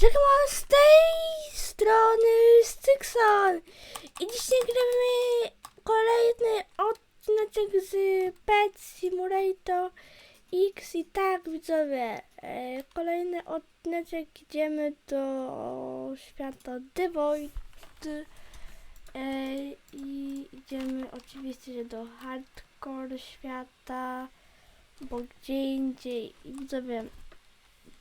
Czekam z tej strony Stykson i dzisiaj gramy kolejny odcinek z Pet Simulator X i tak widzowie, e, kolejny odcinek idziemy do świata The Void e, i idziemy oczywiście do hardcore świata, bo gdzie indziej. I widzowie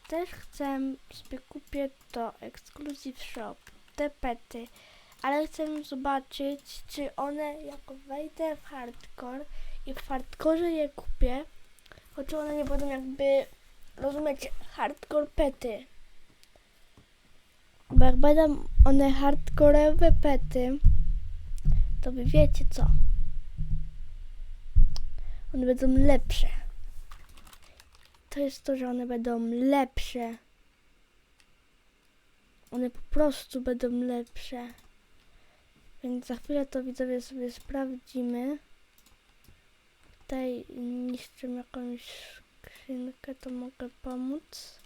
też chcę sobie kupię to Exclusive Shop, te pety, ale chcę zobaczyć, czy one jako wejdę w hardcore i w hardcore je kupię, choć one nie będą jakby rozumieć hardcore pety. Bo jak będą one hardcore'owe pety, to wy wiecie co. One będą lepsze to jest to, że one będą lepsze. One po prostu będą lepsze. Więc za chwilę to widzowie sobie sprawdzimy. Tutaj niszczę jakąś skrzynkę, to mogę pomóc.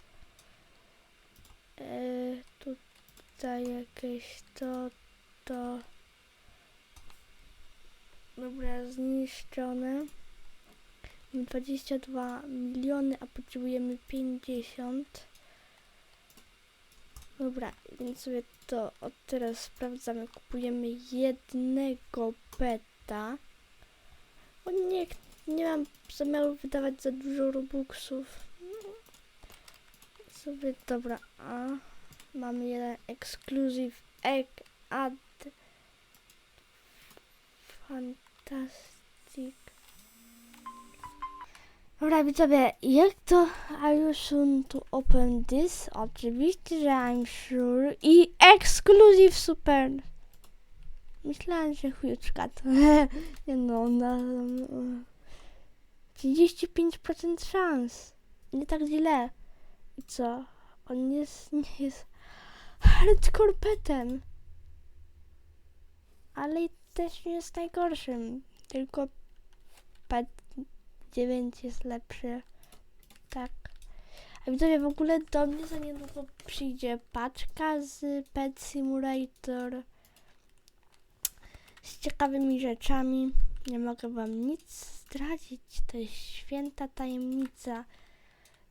Eee, tutaj jakieś to, to. Dobra, zniszczone. 22 miliony, a potrzebujemy 50. Dobra, więc sobie to od teraz sprawdzamy. Kupujemy jednego peta. Bo nie, nie mam zamiaru wydawać za dużo robuxów. Sobie, dobra, a mamy jeden exclusive egg ad fantastic Dobra widzowie, jak to you soon to open this? Oczywiście, że I'm sure. I exclusive super. Myślałem, że chujuczka to. Nie no, na, na 35% szans. Nie tak źle. I co? On jest, nie jest hardcore petem. Ale i też nie jest najgorszym. Tylko pet 9 jest lepszy. Tak. A widzowie, w ogóle do mnie za niedługo przyjdzie paczka z Pet Simulator z ciekawymi rzeczami. Nie mogę wam nic zdradzić. To jest święta tajemnica.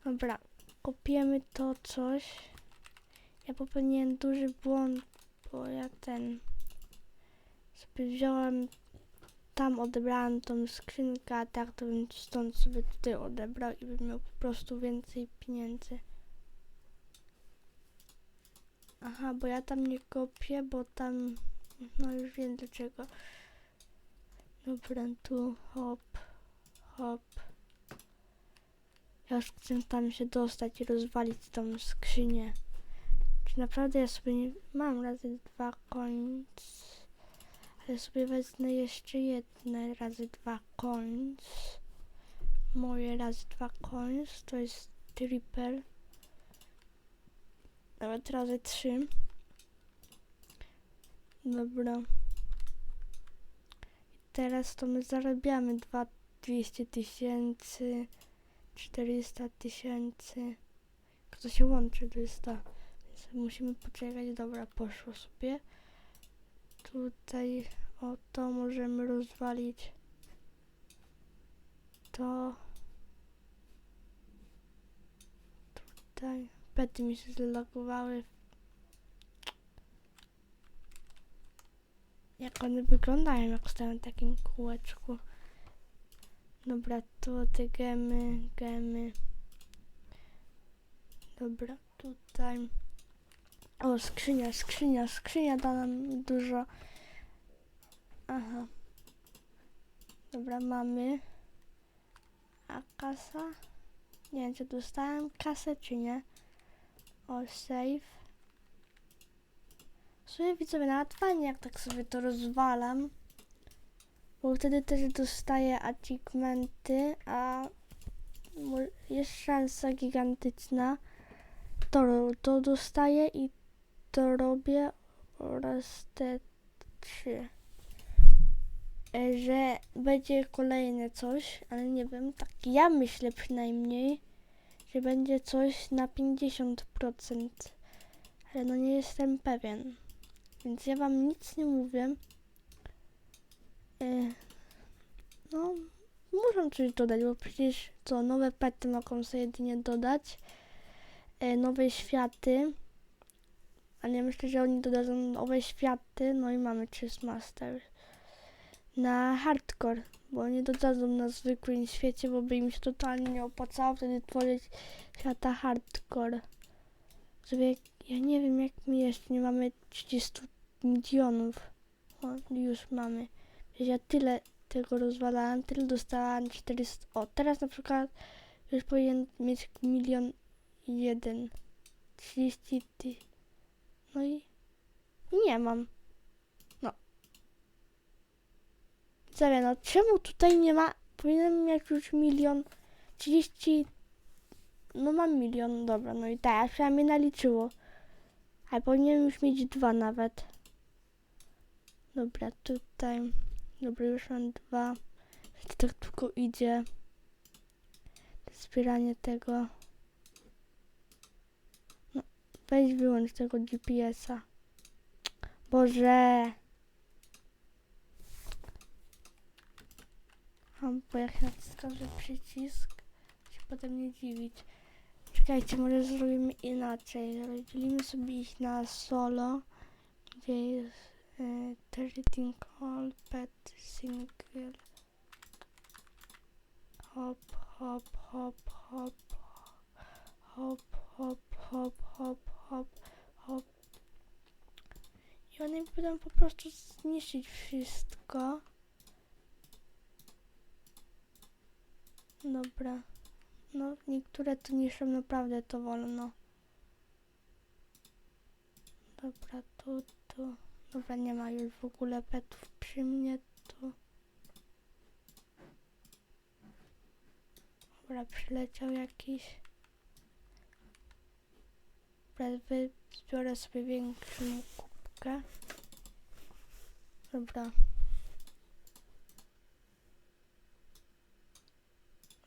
Dobra, kupiemy to coś. Ja popełniłem duży błąd, bo ja ten sobie wziąłem tam odebrałem tą skrzynkę, a tak to bym stąd sobie tutaj odebrał i bym miał po prostu więcej pieniędzy. Aha, bo ja tam nie kopię, bo tam, no już wiem dlaczego. Dobra, tu hop, hop. Ja już chcę tam się dostać i rozwalić tą skrzynię. Czy naprawdę ja sobie nie... Mam razy dwa końce. Ale sobie wezmę jeszcze jedne razy dwa coins. Moje razy dwa coins to jest triple. Nawet razy trzy. Dobra. I teraz to my zarabiamy dwa 200 tysięcy, 400 tysięcy. Kto się łączy 200. Więc musimy poczekać. Dobra, poszło sobie. Tutaj o to możemy rozwalić. To tutaj pety mi się zlogowały. Jak one wyglądają, jak stoją w takim kółeczku. Dobra, tu te gemy, gemy. Dobra, tutaj. O, skrzynia, skrzynia, skrzynia da nam dużo. Aha. Dobra, mamy. A kasa? Nie wiem, czy dostałem kasę, czy nie. O, save. W sumie widzowie, nawet fajnie, jak tak sobie to rozwalam. Bo wtedy też dostaję achievementy, a jest szansa gigantyczna. To, to dostaję i to robię oraz te trzy. E, Że będzie kolejne coś, ale nie wiem, tak ja myślę przynajmniej, że będzie coś na 50%. Ale no nie jestem pewien. Więc ja wam nic nie mówię. E, no, muszę coś dodać, bo przecież co, nowe pety mogą sobie jedynie dodać. E, nowe światy. Ale ja myślę, że oni dodadzą nowe światy. No i mamy Chess Master. Na hardcore, bo nie dodadzą na zwykłym świecie, bo by im się totalnie nie opłacało wtedy tworzyć świata hardcore. Sobie, ja nie wiem jak my jeszcze nie mamy 30 milionów. O, już mamy. Przecież ja tyle tego rozwalałam, tyle dostałam 400. O, teraz na przykład już powinien mieć milion jeden. 30 ty. No i nie mam. No. Zawie, no czemu tutaj nie ma? Powinienem mieć już milion 30. No mam milion, dobra, no i tak, przynajmniej naliczyło. Ale powinienem już mieć dwa nawet. Dobra, tutaj. Dobra, już mam dwa. To tak tylko idzie. Zbieranie tego. No, weź wyłącz tego GPS-a. Boże! A, bo jak naciskam że przycisk, się potem nie dziwić. Czekajcie, może zrobimy inaczej. Rozdzielimy sobie ich na solo, gdzie jest e, Trading All Pet Single. Hop, hop, hop, hop. Hop, hop, hop, hop, hop, hop. I one będą po prostu zniszczyć wszystko. Dobra. No, niektóre to niszczą naprawdę to wolno. Dobra, tu, tu. Dobra, nie ma już w ogóle petów przy mnie tu. Dobra, przyleciał jakiś. Dobra, zbiorę sobie większą kubkę. Dobra.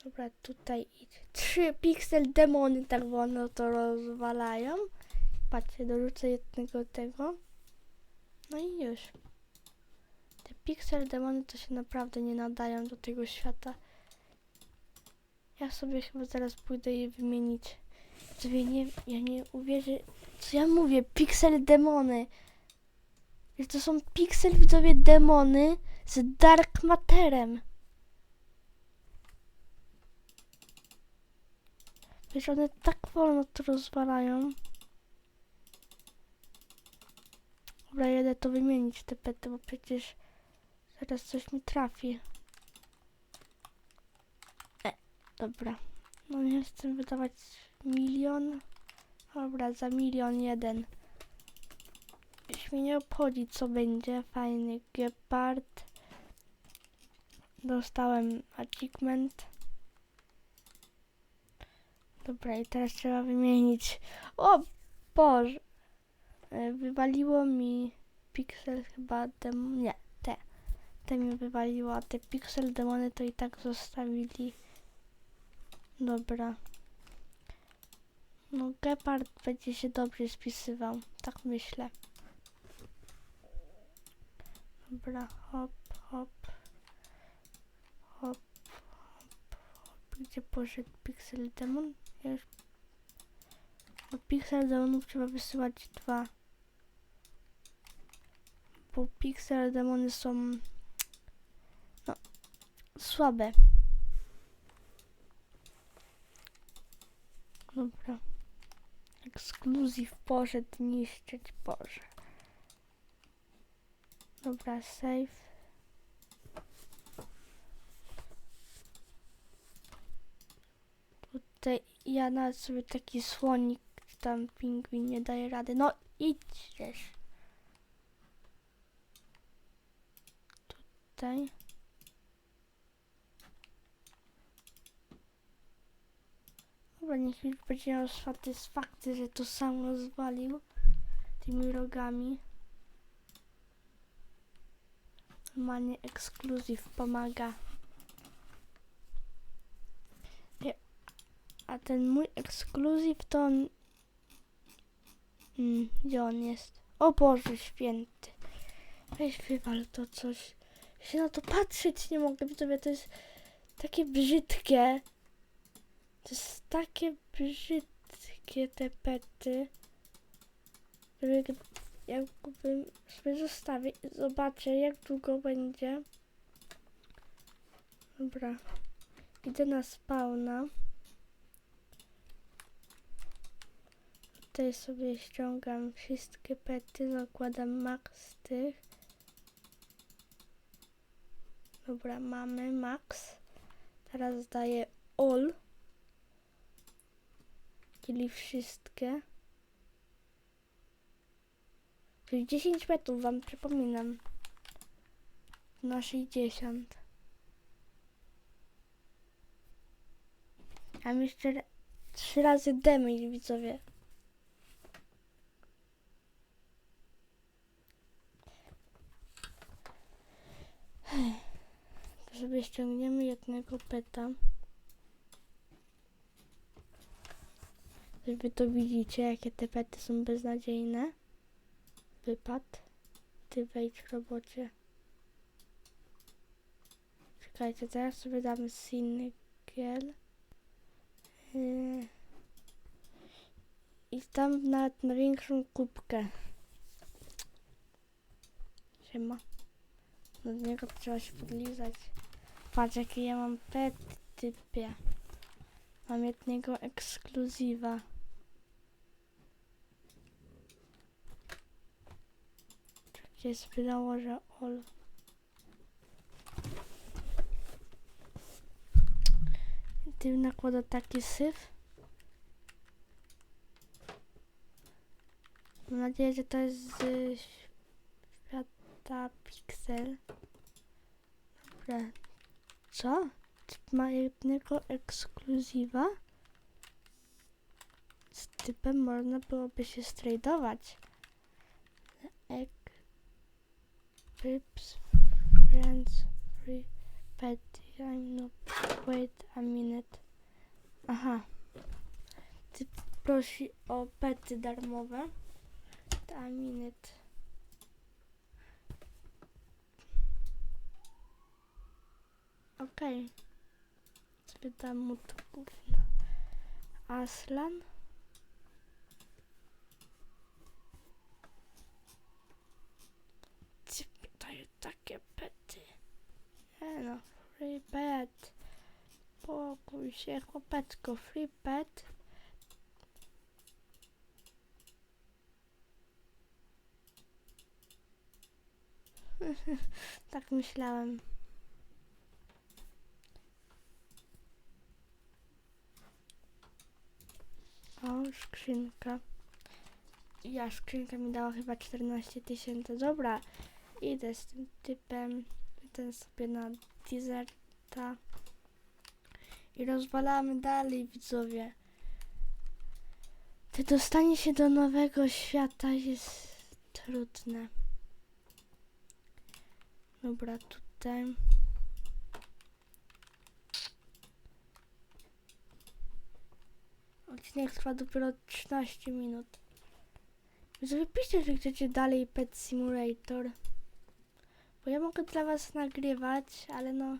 Dobra, tutaj. Trzy pixel demony tak wolno to rozwalają. Patrzcie, dorzucę jednego tego. No i już. Te pixel demony to się naprawdę nie nadają do tego świata. Ja sobie chyba zaraz pójdę je wymienić. Sobie nie, ja nie uwierzę, co ja mówię, pixel demony. Że to są pixel widzowie demony z dark matterem. Wiesz, one tak wolno to rozwalają. Dobra, jedę to wymienić te pety, bo przecież zaraz coś mi trafi. E, dobra. No nie chcę wydawać milion. Dobra, za milion jeden. Już mnie nie obchodzi co będzie. Fajny gepard. Dostałem achievement. Dobra, i teraz trzeba wymienić. O Boże! E, Wywaliło mi pixel chyba dem... Nie, te. Te mi wywaliło, a te pixel demony to i tak zostawili. Dobra. No Gepard będzie się dobrze spisywał, tak myślę. Dobra, hop, hop. Hop, hop, hop. Gdzie poszedł Pixel Demon? Już... Od Pixel Demonów trzeba wysyłać dwa. Bo Pixel Demony są... No... Słabe. Dobra. Ekskluzyw poszedł niszczyć, Boże. Dobra, save. Tutaj ja nawet sobie taki słonik, tam pingwin nie daje rady. No idźesz. Tutaj. Dobra, niech już będzie miał satysfakcję, że to sam rozwalił tymi rogami. Normalnie ekskluzyw pomaga. A ten mój ekskluzyw to on Mm, gdzie on jest? O Boże święty. Weź to coś. Ja się na to patrzeć nie mogę, widzowie, to jest takie brzydkie. To jest takie brzydkie te pety. Jakbym sobie zostawię zobaczę jak długo będzie. Dobra. Idę na spawna. Tutaj sobie ściągam wszystkie pety, zakładam max tych. Dobra, mamy max. Teraz daję all. Czyli wszystkie. Czyli 10 petów wam przypominam. Na 60. Mam jeszcze ra- trzy razy damage widzowie. Sobie ściągniemy jednego peta. Wy to widzicie, jakie te pety są beznadziejne. Wypad. Ty wejdź w robocie. Czekajcie, teraz sobie damy singiel. Yy. I tam nawet na większą kubkę. Siema. Do niego trzeba się podlizać. Patrz jaki ja mam pet typie. Mam jednego ekskluzywa. Czekaj, sobie nałożę all. Ty nakłada taki syf. Mam nadzieję, że to jest z świata Pixel. Dobra. Co? Typ ma jednego ekskluzywa? Z typem można byłoby się stradować. Ek... Pips, friends, free, pet, I'm not... Wait a minute. Aha. Typ prosi o pety darmowe. A minute. Okej. Spytam mu to gówno. Aslan? To jest takie pety. Nie no, free pet. Pokój się, chłopeczko, free pet. tak myślałem. O, skrzynka. Ja, skrzynka mi dała chyba 14 tysięcy. Dobra, idę z tym typem. Idę sobie na deserta. I rozwalamy dalej, widzowie. Te dostanie się do nowego świata jest trudne. Dobra, tutaj. Odcinek trwa dopiero 13 minut. Więc wypiszcie, że chcecie dalej Pet Simulator. Bo ja mogę dla was nagrywać, ale no...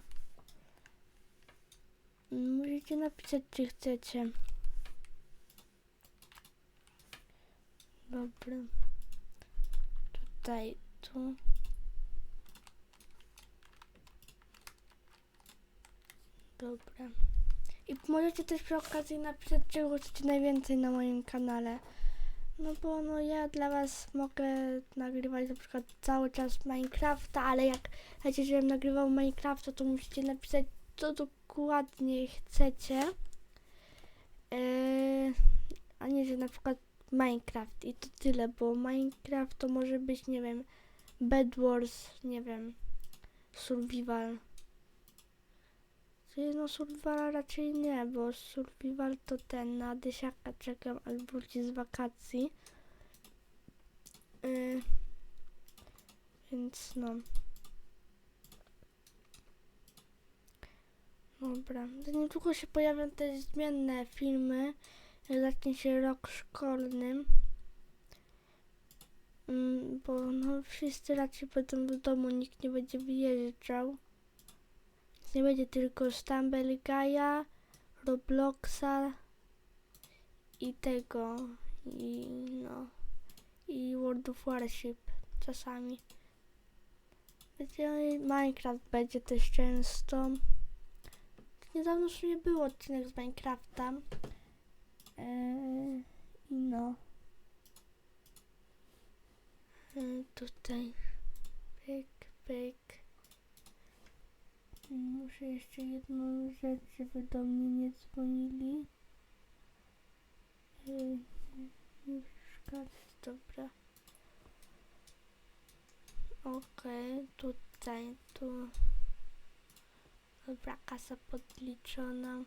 Musicie napisać, czy chcecie. Dobra. Tutaj, tu. Dobra. I możecie też przy okazji napisać, czego chcecie najwięcej na moim kanale. No bo no ja dla was mogę nagrywać na przykład cały czas Minecrafta, ale jak chcecie, żebym nagrywał Minecrafta, to musicie napisać, co dokładnie chcecie. Yy, a nie, że na przykład Minecraft i to tyle, bo Minecraft to może być, nie wiem, Bed Wars, nie wiem, Survival. No survival raczej nie, bo survival to ten na dysiaka czekam aż wróci z wakacji. Yy, więc no. Dobra, to niedługo się pojawią te zmienne filmy, zacznie się rok szkolny. bo no wszyscy raczej będą w domu, nikt nie będzie wyjeżdżał. Nie będzie tylko Stumble Guy'a, Robloxa i tego, i no, i World of Warship czasami. Minecraft będzie też często. Niedawno już nie było odcinek z Minecrafta. Eee, no. Eee, tutaj. Pyk, pyk. Muszę jeszcze jedną rzecz, żeby do mnie nie dzwonili. Przeszkadzać, dobra. Okej, tutaj, tu. Dobra, kasa podliczona.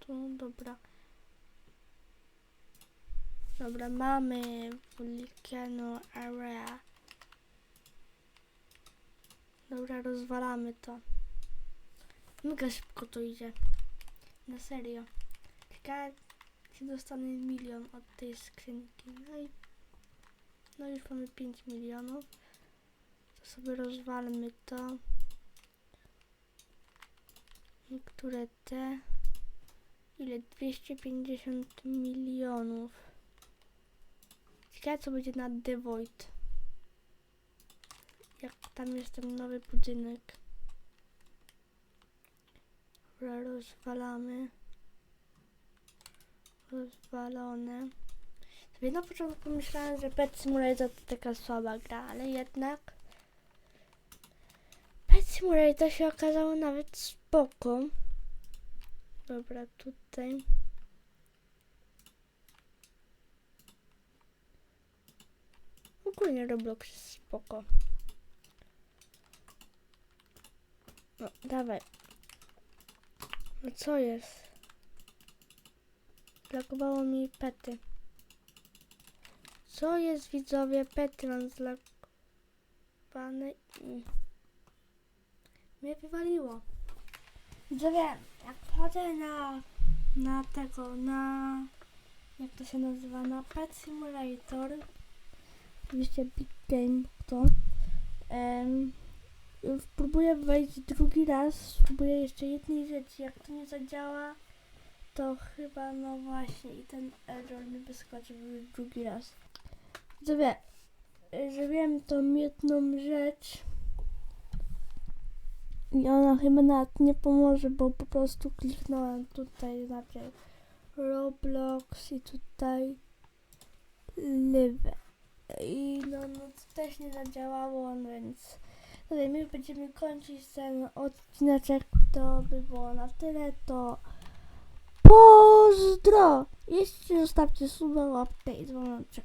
Tu, dobra. Dobra, mamy Volcano Area. Dobra, rozwalamy to. Mega szybko to idzie. Na serio. Ciekawe, czy dostanę milion od tej skrzynki. No i no już mamy 5 milionów. To sobie rozwalmy to. Niektóre te. Ile? 250 milionów. Ciekawe co będzie na The Void. Jak tam jest ten nowy budynek. Rozwalamy. Rozwalone. Sobie na początku pomyślałem, że Pet Simulator to taka słaba gra, ale jednak Pet Simulator się okazało nawet spoko. Dobra, tutaj. Ogólnie Roblox jest spoko. No, dawaj. No co jest? Zlagowało mi pety. Co jest widzowie? Pety mam zlagowane i... Mnie wywaliło. Widzowie, jak wchodzę na, na tego, na... Jak to się nazywa? Na Pet Simulator. Oczywiście Big Game to. Um, próbuję wejść drugi raz. Spróbuję jeszcze jednej rzeczy. Jak to nie zadziała, to chyba no właśnie i ten error mi wyskoczy już drugi raz. Widzowie, zrobiłem tą jedną rzecz. I ona chyba nawet nie pomoże, bo po prostu kliknąłem tutaj znaczy Roblox i tutaj live. I no, no to też nie zadziałało, więc tutaj my będziemy kończyć ten odcineczek. To by było na tyle, to pozdro! Jeszcze zostawcie suba, łapkę i dzwoneczek.